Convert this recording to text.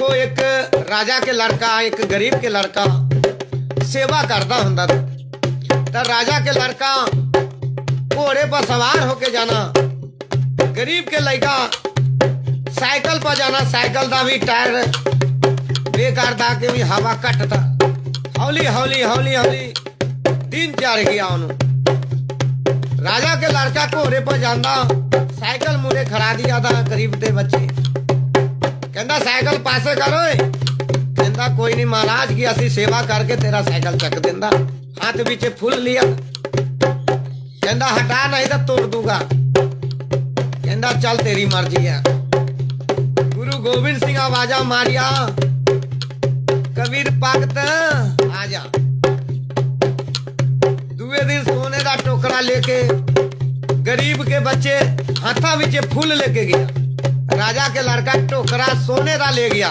ਉਹ ਇੱਕ ਰਾਜਾ ਕੇ ਲੜਕਾ, ਇੱਕ ਗਰੀਬ ਕੇ ਲੜਕਾ ਸੇਵਾ ਕਰਦਾ ਹੁੰਦਾ ਤਾਂ ਰਾਜਾ ਕੇ ਲੜਕਾ ਘੋੜੇ ਪਰ ਸਵਾਰ ਹੋ ਕੇ ਜਾਣਾ, ਗਰੀਬ ਕੇ ਲੜਕਾ ਸਾਈਕਲ ਪਰ ਜਾਣਾ, ਸਾਈਕਲ ਦਾ ਵੀ ਟਾਇਰ ਬੇਕਾਰ ਦਾ ਕਿ ਵੀ ਹਵਾ ਘਟਦਾ। ਹੌਲੀ ਹੌਲੀ ਹੌਲੀ ਹੌਲੀ ਦਿਨ ਚੜ ਗਿਆ ਉਹਨੂੰ। ਰਾਜਾ ਕੇ ਲੜਕਾ ਘੋੜੇ ਪਰ ਜਾਂਦਾ, ਸਾਈਕਲ ਮੂਰੇ ਖੜਾ ਦਿਆ ਦਾ ਗਰੀਬ ਦੇ ਬੱਚੇ ਕਹਿੰਦਾ ਸਾਈਕਲ ਪਾਸੇ ਕਰ ਓਏ। ਕਹਿੰਦਾ, ਕੋਈ ਨਹੀਂ ਮਹਾਰਾਜ, ਕੀ ਅਸੀਂ ਸੇਵਾ ਕਰਕੇ ਤੇਰਾ ਸਾਈਕਲ ਚੱਕ ਦਿੰਦਾ। ਹੱਥ ਵਿੱਚ ਫੁੱਲ ਲਿਆ। ਕਹਿੰਦਾ, ਹਟਾ, ਨਹੀਂ ਤਾਂ ਤੋੜ ਦੂੰਗਾ। ਕਹਿੰਦਾ, ਚੱਲ ਤੇਰੀ ਮਰਜ਼ੀ ਆ। ਗੁਰੂ ਗੋਬਿੰਦ ਸਿੰਘ, ਆਵਾਜ਼ਾਂ ਮਾਰਿਆ। ਕਬੀਰ ਭਗਤ, ਆ ਜਾ। ਦੂਏ ਦਿਨ ਸੋਨੇ ਦਾ ਟੋਕਰਾ ਲੈ ਕੇ ਗਰੀਬ ਕੇ ਬੱਚੇ ਹੱਥਾਂ ਵਿੱਚ ਫੁੱਲ ਲੈ ਕੇ ਗਿਆ। ਰਾਜਾ ਕੇ ਲੜਕਾ ਟੋਕਰਾ ਸੋਨੇ ਦਾ ਲੈ ਗਿਆ